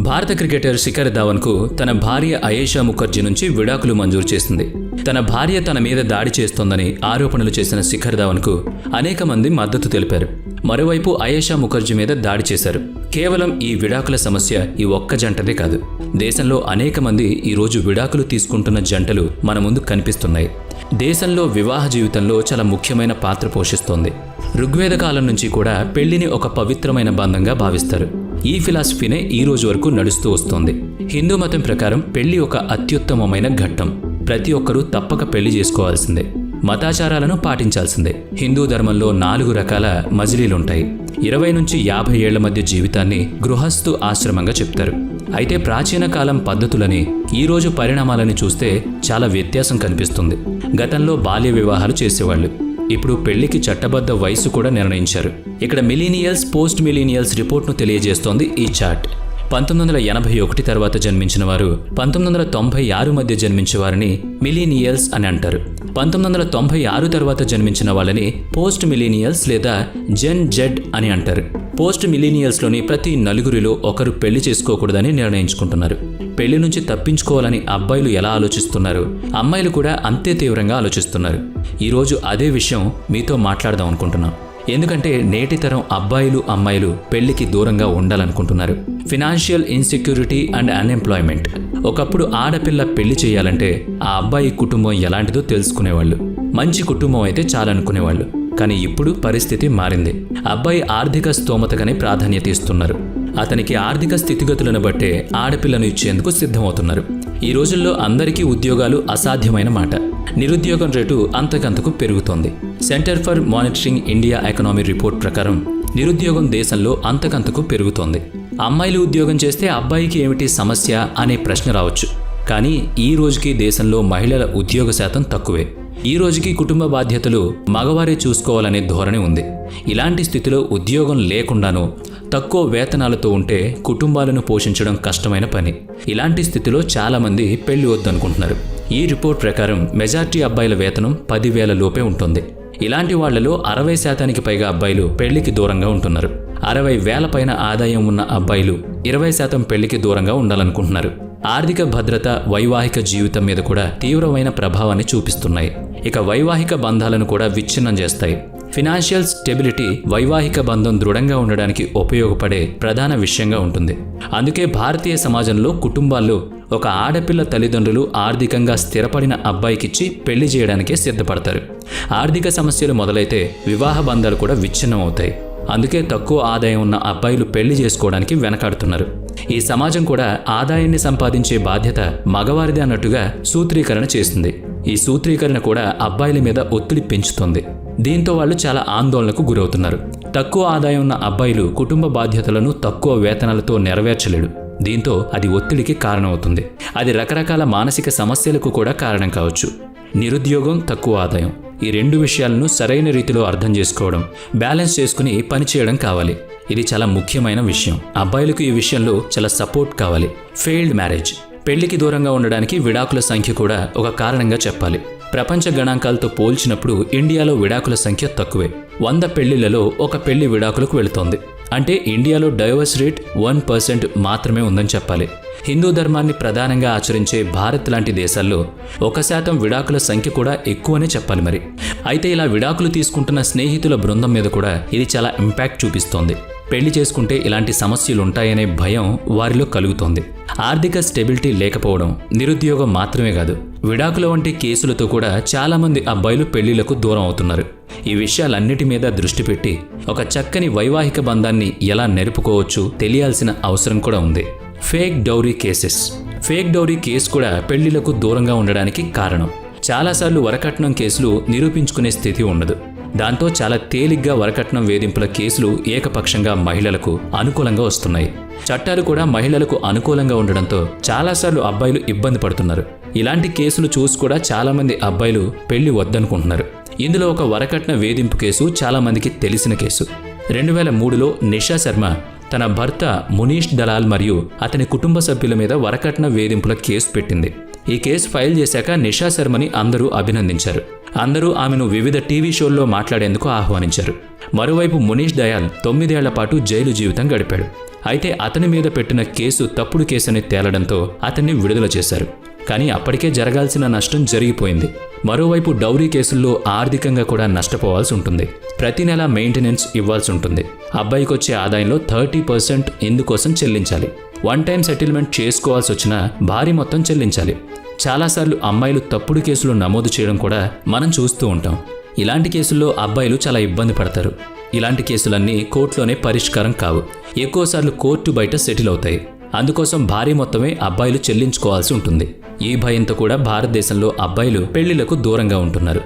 భారత క్రికెటర్ శిఖర్ ధావన్కు తన భార్య అయేషా ముఖర్జీ నుంచి విడాకులు మంజూరు చేసింది. తన భార్య తన మీద దాడి చేస్తోందని ఆరోపణలు చేసిన శిఖర్ ధావన్కు అనేక మంది మద్దతు తెలిపారు. మరోవైపు అయేషా ముఖర్జీ మీద దాడి చేశారు. కేవలం ఈ విడాకుల సమస్య ఈ ఒక్క జంటదే కాదు. దేశంలో అనేక మంది ఈ రోజు విడాకులు తీసుకుంటున్న జంటలు మన ముందు కనిపిస్తున్నాయి. దేశంలో వివాహ జీవితంలో చాలా ముఖ్యమైన పాత్ర పోషిస్తోంది. ఋగ్వేద కాలం నుంచి కూడా పెళ్ళిని ఒక పవిత్రమైన బంధంగా భావిస్తారు. ఈ ఫిలాసఫీనే ఈ రోజు వరకు నడుస్తూ వస్తోంది. హిందూ మతం ప్రకారం పెళ్ళి ఒక అత్యుత్తమమైన ఘట్టం. ప్రతి ఒక్కరూ తప్పక పెళ్ళి చేసుకోవాల్సిందే. మతాచారాలను పాటించాల్సిందే. హిందూ ధర్మంలో నాలుగు రకాల మజిలీలుంటాయి. ఇరవై నుంచి యాభై ఏళ్ళ మధ్య జీవితాన్ని గృహస్థు ఆశ్రమంగా చెప్తారు. అయితే ప్రాచీన కాలం పద్ధతులని ఈ రోజు పరిణామాలని చూస్తే చాలా వ్యత్యాసం కనిపిస్తుంది. గతంలో బాల్య వివాహాలు చేసేవాళ్ళు. ఇప్పుడు పెళ్ళికి చట్టబద్ధ వయసు కూడా నిర్ణయించారు. ఇక్కడ మిలీనియల్స్ పోస్ట్ మిలీనియల్స్ రిపోర్ట్ను తెలియజేస్తోంది ఈ చార్ట్. పంతొమ్మిది వందల ఎనభై ఒకటి తర్వాత జన్మించిన వారు పంతొమ్మిది వందల తొంభై ఆరు మధ్య జన్మించే వారిని మిలీనియల్స్ అని అంటారు. పంతొమ్మిది వందల తొంభై ఆరు తర్వాత జన్మించిన వాళ్ళని పోస్ట్ మిలీనియల్స్ లేదా జెన్ జెడ్ అని అంటారు. పోస్ట్ మిలీనియల్స్లోని ప్రతి నలుగురిలో ఒకరు పెళ్ళి చేసుకోకూడదని నిర్ణయించుకుంటున్నారు. పెళ్ళి నుంచి తప్పించుకోవాలని అబ్బాయిలు ఎలా ఆలోచిస్తున్నారు? అమ్మాయిలు కూడా అంతే తీవ్రంగా ఆలోచిస్తున్నారు. ఈరోజు అదే విషయం మీతో మాట్లాడదాం అనుకుంటున్నాం. ఎందుకంటే నేటి తరం అబ్బాయిలు అమ్మాయిలు పెళ్ళికి దూరంగా ఉండాలనుకుంటున్నారు. Financial insecurity and unemployment. ఒకప్పుడు ఆడపిల్ల పెళ్ళి చేయాలంటే ఆ అబ్బాయి కుటుంబం ఎలాంటిదో తెలుసుకునేవాళ్ళు. మంచి కుటుంబం అయితే చాలనుకునేవాళ్ళు. కానీ ఇప్పుడు పరిస్థితి మారింది. అబ్బాయి ఆర్థిక స్తోమతకని ప్రాధాన్యత ఇస్తున్నారు. అతనికి ఆర్థిక స్థితిగతులను బట్టే ఆడపిల్లను ఇచ్చేందుకు సిద్ధమవుతున్నారు. ఈ రోజుల్లో అందరికీ ఉద్యోగాలు అసాధ్యమైన మాట. నిరుద్యోగం రేటు అంతకంతకు పెరుగుతోంది. Centre for monitoring India economy report ప్రకారం నిరుద్యోగం దేశంలో అంతకంతకు పెరుగుతోంది. అమ్మాయిలు ఉద్యోగం చేస్తే అబ్బాయికి ఏమిటి సమస్య అనే ప్రశ్న రావచ్చు. కానీ ఈ రోజుకి దేశంలో మహిళల ఉద్యోగ శాతం తక్కువే. ఈ రోజుకి కుటుంబ బాధ్యతలు మగవారే చూసుకోవాలనే ధోరణి ఉంది. ఇలాంటి స్థితిలో ఉద్యోగం లేకుండానూ తక్కువ వేతనాలతో ఉంటే కుటుంబాలను పోషించడం కష్టమైన పని. ఇలాంటి స్థితిలో చాలామంది పెళ్ళి వద్దనుకుంటున్నారు. ఈ రిపోర్ట్ ప్రకారం మెజార్టీ అబ్బాయిల వేతనం పదివేల లోపే ఉంటుంది. ఇలాంటి వాళ్ళలో అరవై శాతానికి పైగా అబ్బాయిలు పెళ్ళికి దూరంగా ఉంటున్నారు. అరవై వేల పైన ఆదాయం ఉన్న అబ్బాయిలు ఇరవై శాతం పెళ్ళికి దూరంగా ఉండాలనుకుంటున్నారు. ఆర్థిక భద్రత వైవాహిక జీవితం మీద కూడా తీవ్రమైన ప్రభావాన్ని చూపిస్తున్నాయి. ఇక వైవాహిక బంధాలను కూడా విచ్ఛిన్నం చేస్తాయి. ఫినాన్షియల్ స్టెబిలిటీ వైవాహిక బంధం దృఢంగా ఉండడానికి ఉపయోగపడే ప్రధాన విషయంగా ఉంటుంది. అందుకే భారతీయ సమాజంలో కుటుంబాల్లో ఒక ఆడపిల్ల తల్లిదండ్రులు ఆర్థికంగా స్థిరపడిన అబ్బాయికిచ్చి పెళ్ళి చేయడానికే సిద్ధపడతారు. ఆర్థిక సమస్యలు మొదలైతే వివాహ బంధాలు కూడా విచ్ఛిన్నం అవుతాయి అందుకే తక్కువ ఆదాయం ఉన్న అబ్బాయిలు పెళ్ళి చేసుకోవడానికి వెనకాడుతున్నారు. ఈ సమాజం కూడా ఆదాయాన్ని సంపాదించే బాధ్యత మగవారిది అన్నట్టుగా సూత్రీకరణ చేస్తుంది ఈ సూత్రీకరణ కూడా అబ్బాయిల మీద ఒత్తిడి పెంచుతుంది. దీంతో వాళ్ళు చాలా ఆందోళనకు గురవుతున్నారు. తక్కువ ఆదాయం ఉన్న అబ్బాయిలు కుటుంబ బాధ్యతలను తక్కువ వేతనాలతో నెరవేర్చలేడు. దీంతో అది ఒత్తిడికి కారణమవుతుంది. అది రకరకాల మానసిక సమస్యలకు కూడా కారణం కావచ్చు. నిరుద్యోగం తక్కువ ఆదాయం ఈ రెండు విషయాలను సరైన రీతిలో అర్థం చేసుకోవడం బ్యాలెన్స్ చేసుకుని పనిచేయడం కావాలి. ఇది చాలా ముఖ్యమైన విషయం. అబ్బాయిలకు ఈ విషయంలో చాలా సపోర్ట్ కావాలి. Failed marriage. పెళ్ళికి దూరంగా ఉండడానికి విడాకుల సంఖ్య కూడా ఒక కారణంగా చెప్పాలి. ప్రపంచ గణాంకాలతో పోల్చినప్పుడు ఇండియాలో విడాకుల సంఖ్య తక్కువే. వంద పెళ్ళిళ్ళలో ఒక పెళ్ళి విడాకులకు వెళుతోంది. అంటే ఇండియాలో డైవర్స్ రేట్ వన్ పర్సెంట్ మాత్రమే ఉందని చెప్పాలి. హిందూ ధర్మాన్ని ప్రధానంగా ఆచరించే భారత్ లాంటి దేశాల్లో ఒక శాతం విడాకుల సంఖ్య కూడా ఎక్కువనే చెప్పాలి మరి. అయితే ఇలా విడాకులు తీసుకుంటున్న స్నేహితుల బృందం మీద కూడా ఇది చాలా ఇంపాక్ట్ చూపిస్తోంది. పెళ్ళి చేసుకుంటే ఇలాంటి సమస్యలు ఉంటాయనే భయం వారిలో కలుగుతోంది. ఆర్థిక స్టెబిలిటీ లేకపోవడం నిరుద్యోగం మాత్రమే కాదు విడాకుల వంటి కేసులతో కూడా చాలామంది అబ్బాయిలు పెళ్ళిళ్ళకు దూరం అవుతున్నారు. ఈ విషయాలన్నిటి మీద దృష్టి పెట్టి ఒక చక్కని వైవాహిక బంధాన్ని ఎలా నెరుపుకోవచ్చు తెలియాల్సిన అవసరం కూడా ఉంది. Fake dowry cases. Fake dowry case కూడా పెళ్ళిలకు దూరంగా ఉండడానికి కారణం. చాలాసార్లు వరకట్నం కేసులు నిరూపించుకునే స్థితి ఉండదు. దాంతో చాలా తేలిగ్గా వరకట్నం వేధింపుల కేసులు ఏకపక్షంగా మహిళలకు అనుకూలంగా వస్తున్నాయి. చట్టాలు కూడా మహిళలకు అనుకూలంగా ఉండడంతో చాలాసార్లు అబ్బాయిలు ఇబ్బంది పడుతున్నారు. ఇలాంటి కేసులు చూసి కూడా చాలామంది అబ్బాయిలు పెళ్ళి వద్దనుకుంటున్నారు. ఇందులో ఒక వరకట్న వేధింపు కేసు చాలామందికి తెలిసిన కేసు. రెండు వేల మూడులో నిషా శర్మ తన భర్త మునీష్ దలాల్ మరియు అతని కుటుంబ సభ్యుల మీద వరకట్న వేధింపుల కేసు పెట్టింది. ఈ కేసు ఫైల్ చేశాక నిషా శర్మని అందరూ అభినందించారు. అందరూ ఆమెను వివిధ టీవీ షోల్లో మాట్లాడేందుకు ఆహ్వానించారు. మరోవైపు మునీష్ దయాల్ తొమ్మిదేళ్ళ పాటు జైలు జీవితం గడిపాడు. అయితే అతని మీద పెట్టిన కేసు తప్పుడు కేసని తేలడంతో అతన్ని విడుదల చేశారు. కానీ అప్పటికే జరగాల్సిన నష్టం జరిగిపోయింది. మరోవైపు డౌరీ కేసుల్లో ఆర్థికంగా కూడా నష్టపోవాల్సి ఉంటుంది. ప్రతి నెల మెయింటెనెన్స్ ఇవ్వాల్సి ఉంటుంది. అబ్బాయికి వచ్చే ఆదాయంలో థర్టీ పర్సెంట్ ఇందుకోసం చెల్లించాలి. వన్ టైం సెటిల్మెంట్ చేసుకోవాల్సి వచ్చినా భారీ మొత్తం చెల్లించాలి. చాలాసార్లు అమ్మాయిలు తప్పుడు కేసులు నమోదు చేయడం కూడా మనం చూస్తూ ఉంటాం. ఇలాంటి కేసుల్లో అబ్బాయిలు చాలా ఇబ్బంది పడతారు. ఇలాంటి కేసులన్నీ కోర్టులోనే పరిష్కారం కావు. ఎక్కువసార్లు కోర్టు బయట సెటిల్ అవుతాయి. అందుకోసం భారీ మొత్తమే అబ్బాయిలు చెల్లించుకోవాల్సి ఉంటుంది. ఈ భయంతో కూడా భారతదేశంలో అబ్బాయిలు పెళ్ళిలకు దూరంగా ఉంటున్నారు.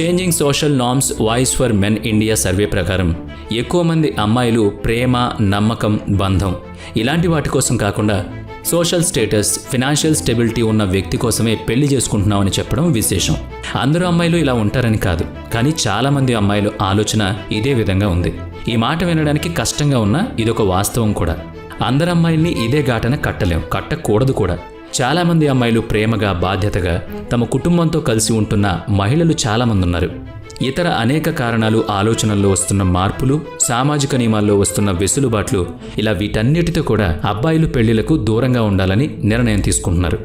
Changing social norms voice for men India survey ప్రకారం ఎక్కువ మంది అమ్మాయిలు ప్రేమ నమ్మకం బంధం ఇలాంటి వాటి కోసం కాకుండా సోషల్ స్టేటస్ ఫినాన్షియల్ స్టెబిలిటీ ఉన్న వ్యక్తి కోసమే పెళ్ళి చేసుకుంటున్నామని చెప్పడం విశేషం. అందరూ అమ్మాయిలు ఇలా ఉంటారని కాదు కానీ చాలామంది అమ్మాయిలు ఆలోచన ఇదే విధంగా ఉంది. ఈ మాట వినడానికి కష్టంగా ఉన్నా ఇదొక వాస్తవం కూడా. అందరు అమ్మాయిల్ని ఇదే ఘాటన కట్టలేం కట్టకూడదు కూడా. చాలామంది అమ్మాయిలు ప్రేమగా బాధ్యతగా తమ కుటుంబంతో కలిసి ఉంటున్న మహిళలు చాలామంది ఉన్నారు. ఇతర అనేక కారణాలు ఆలోచనల్లో వస్తున్న మార్పులు సామాజిక నియమాల్లో వస్తున్న వెసులుబాట్లు ఇలా వీటన్నిటితో కూడా అబ్బాయిలు పెళ్ళిలకు దూరంగా ఉండాలని నిర్ణయం తీసుకుంటున్నారు.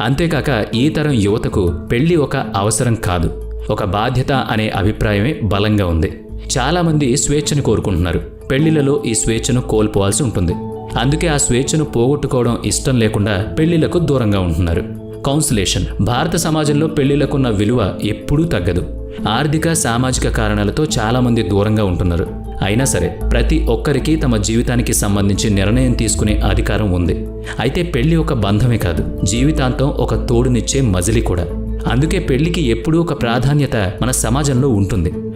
అంతేకాక ఈ తరం యువతకు పెళ్ళి ఒక అవసరం కాదు ఒక బాధ్యత అనే అభిప్రాయమే బలంగా ఉంది. చాలామంది స్వేచ్ఛను కోరుకుంటున్నారు. పెళ్ళిలలో ఈ స్వేచ్ఛను కోల్పోవాల్సి ఉంటుంది. అందుకే ఆ స్వేచ్ఛను పోగొట్టుకోవడం ఇష్టం లేకుండా పెళ్ళిలకు దూరంగా ఉంటున్నారు. కౌన్సిలేషన్ భారత సమాజంలో పెళ్ళిలకున్న విలువ ఎప్పుడూ తగ్గదు. ఆర్థిక సామాజిక కారణాలతో చాలామంది దూరంగా ఉంటున్నారు. అయినా సరే ప్రతి ఒక్కరికి తమ జీవితానికి సంబంధించి నిర్ణయం తీసుకునే అధికారం ఉంది. అయితే పెళ్ళి ఒక బంధమే కాదు జీవితాంతం ఒక తోడునిచ్చే మజిలీ కూడా. అందుకే పెళ్ళికి ఎప్పుడూ ఒక ప్రాధాన్యత మన సమాజంలో ఉంటుంది.